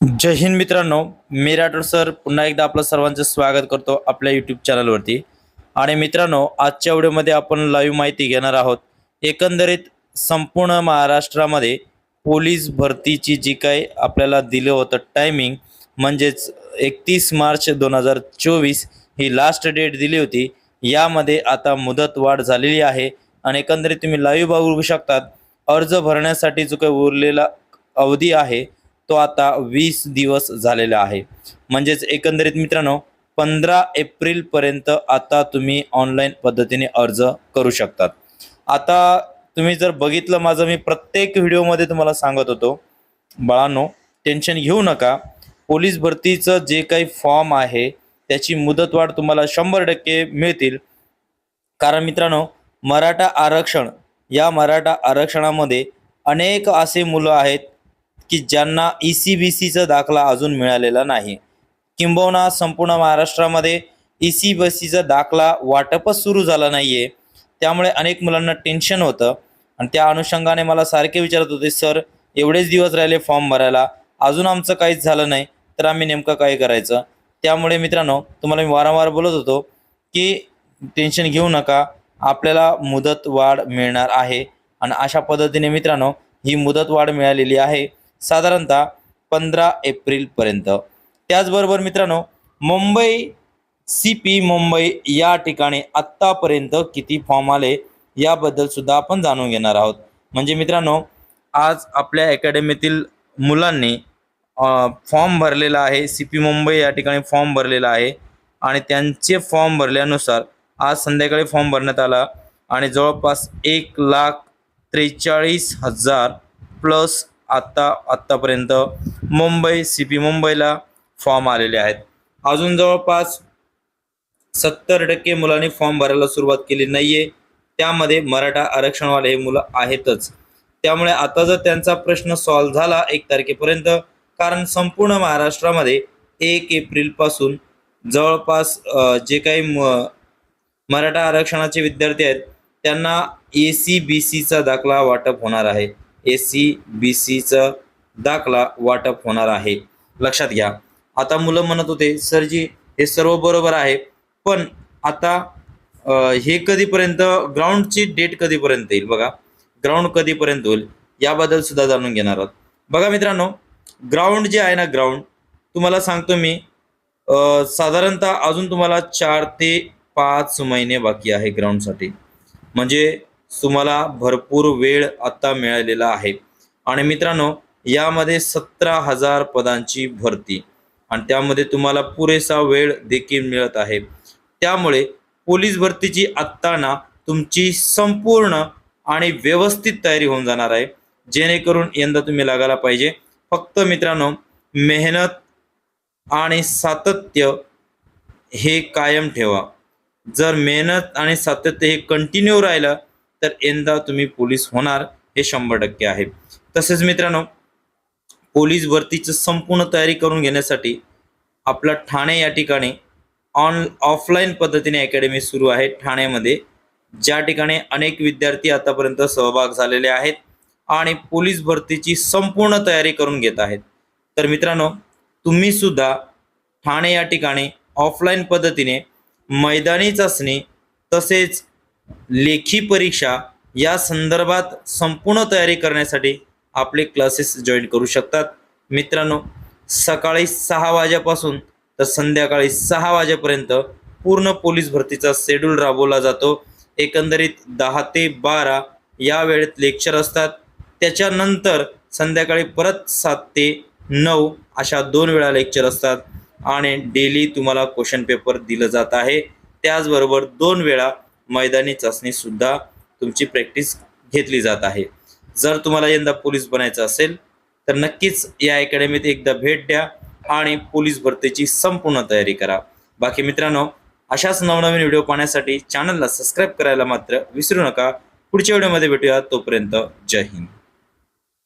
जय हिंद मित्रांनो मी राठोड सर. पुन्हा एकदा आपलं सर्वांचं स्वागत करतो आपल्या यूट्यूब चॅनलवरती आणि मित्रांनो आजच्या व्हिडिओमध्ये आपण लाईव्ह माहिती घेणार आहोत. एकंदरीत संपूर्ण महाराष्ट्रामध्ये पोलीस भरतीची जी काही आपल्याला दिलं होतं टायमिंग म्हणजेच एकतीस मार्च दोन हजार चोवीस ही लास्ट डेट दिली होती. यामध्ये आता मुदत वाढ झालेली आहे. आणि एकंदरीत तुम्ही लाईव्ह बघू शकतात. अर्ज भरण्यासाठी जो काही उरलेला अवधी आहे तो आता वीस दिवस झालेला आहे. म्हणजेच एकंदरीत मित्रांनो पंधरा एप्रिलपर्यंत आता तुम्ही ऑनलाईन पद्धतीने अर्ज करू शकतात. आता तुम्ही जर बघितलं माझं मी प्रत्येक व्हिडिओमध्ये तुम्हाला सांगत होतो बाळांनो टेन्शन घेऊ नका. पोलीस भरतीचं जे काही फॉर्म आहे त्याची मुदतवाढ तुम्हाला शंभर टक्के मिळतील. कारण मित्रांनो मराठा आरक्षण या मराठा आरक्षणामध्ये अनेक असे मुलं आहेत की ज्यांना ई सी बी सीचा दाखला अजून मिळालेला नाही. किंबहुना संपूर्ण महाराष्ट्रामध्ये ई सी बी सीचा दाखला वाटपच सुरू झाला नाही आहे त्यामुळे अनेक मुलांना टेन्शन होतं. आणि त्या अनुषंगाने मला सारखे विचारत होते सर एवढेच दिवस राहिले फॉर्म भरायला. अजून आमचं काहीच झालं नाही तर आम्ही नेमकं काय करायचं? त्यामुळे मित्रांनो तुम्हाला मी वारंवार बोलत होतो की टेन्शन घेऊ नका. आपल्याला मुदत वाढ मिळणार आहे. आणि अशा पद्धतीने मित्रांनो ही मुदत वाढ मिळालेली आहे. साधारणतः पंधरा एप्रिलपर्यंत त्याचबरोबर मित्रांनो मुंबई सी पी मुंबई या ठिकाणी आत्तापर्यंत किती फॉर्म आले याबद्दल सुद्धा आपण जाणून घेणार आहोत. म्हणजे मित्रांनो आज आपल्या अकॅडमीतील मुलांनी फॉर्म भरलेला आहे. सी पी मुंबई या ठिकाणी फॉर्म भरलेला आहे. आणि त्यांचे फॉर्म भरल्यानुसार आज संध्याकाळी फॉर्म भरण्यात आला. आणि जवळपास एक लाख त्रेचाळीस हजार प्लस आत्ता आत्तापर्यंत मुंबई सी पी मुंबईला फॉर्म आलेले आहेत. अजून जवळपास सत्तर टक्के मुलांनी फॉर्म भरायला सुरुवात केली नाहीये. त्यामध्ये मराठा आरक्षणवाले हे मुलं आहेतच. त्यामुळे आता जर त्यांचा प्रश्न सॉल्व्ह झाला एक तारखेपर्यंत कारण संपूर्ण महाराष्ट्रामध्ये एक एप्रिलपासून जवळपास जे काही मराठा आरक्षणाचे विद्यार्थी आहेत त्यांना ए सी बी सीचा दाखला वाटप होणार आहे. ए सी बी सीचा दाखला वाटप होणार आहे. लक्षात घ्या. आता मुलं म्हणत होते सरजी हे सर्व बरोबर आहे पण आता हे कधीपर्यंत ग्राउंडची डेट कधीपर्यंत येईल बघा. ग्राउंड कधीपर्यंत होईल याबद्दल सुद्धा जाणून घेणार आहोत. बघा मित्रांनो ग्राउंड जे आहे ना ग्राउंड तुम्हाला सांगतो मी साधारणतः अजून तुम्हाला चार ते पाच महिने बाकी आहे ग्राउंडसाठी. म्हणजे तुम्हाला भरपूर वेळ आता मिळालेला आहे. आणि मित्रांनो यामध्ये सतरा हजार पदांची भरती आणि त्यामध्ये तुम्हाला पुरेसा वेळ देखील मिळत आहे. त्यामुळे पोलीस भरतीची आत्ताना तुमची संपूर्ण आणि व्यवस्थित तयारी होऊन जाणार आहे. जेणेकरून यंदा तुम्ही लागायला पाहिजे. फक्त मित्रांनो मेहनत आणि सातत्य हे कायम ठेवा. जर मेहनत आणि सातत्य हे कंटिन्यू राहिलं तर यंदा तुम्ही पोलीस होणार हे शंभर टक्के आहे. तसेच मित्रांनो पोलीस भरतीची संपूर्ण तयारी करून घेण्यासाठी आपला ठाणे या ठिकाणी ऑन ऑफलाईन पद्धतीने अकॅडमी सुरू आहे. ठाण्यामध्ये ज्या ठिकाणी अनेक विद्यार्थी आतापर्यंत सहभाग झालेले आहेत आणि पोलीस भरतीची संपूर्ण तयारी करून घेत आहेत. तर मित्रांनो तुम्ही सुद्धा ठाणे या ठिकाणी ऑफलाईन पद्धतीने मैदानी चाचणी तसेच लेखी परीक्षा या संदर्भात संपूर्ण तयारी करण्यासाठी आपले क्लासेस जॉईन करू शकतात. मित्रांनो सकाळी सहा वाजेपासून तर संध्याकाळी सहा वाजेपर्यंत पूर्ण पोलीस भरतीचा शेड्यूल राबवला जातो. एकंदरीत दहा ते बारा या वेळेत लेक्चर असतात. त्याच्यानंतर संध्याकाळी परत सात ते नऊ अशा दोन वेळा लेक्चर असतात आणि डेली तुम्हाला क्वेश्चन पेपर दिलं जात आहे. त्याचबरोबर दोन वेळा मैदानी चाचणी सुद्धा तुमची प्रॅक्टिस घेतली जात आहे. जर तुम्हाला यंदा पोलीस बनायचं असेल तर नक्कीच या अकॅडमीत एकदा भेट द्या आणि पोलीस भरतीची संपूर्ण तयारी करा. बाकी मित्रांनो अशाच नवनवीन व्हिडिओ पाहण्यासाठी चॅनलला सबस्क्राईब करायला मात्र विसरू नका. पुढच्या व्हिडिओमध्ये भेटूया. तोपर्यंत जय हिंद.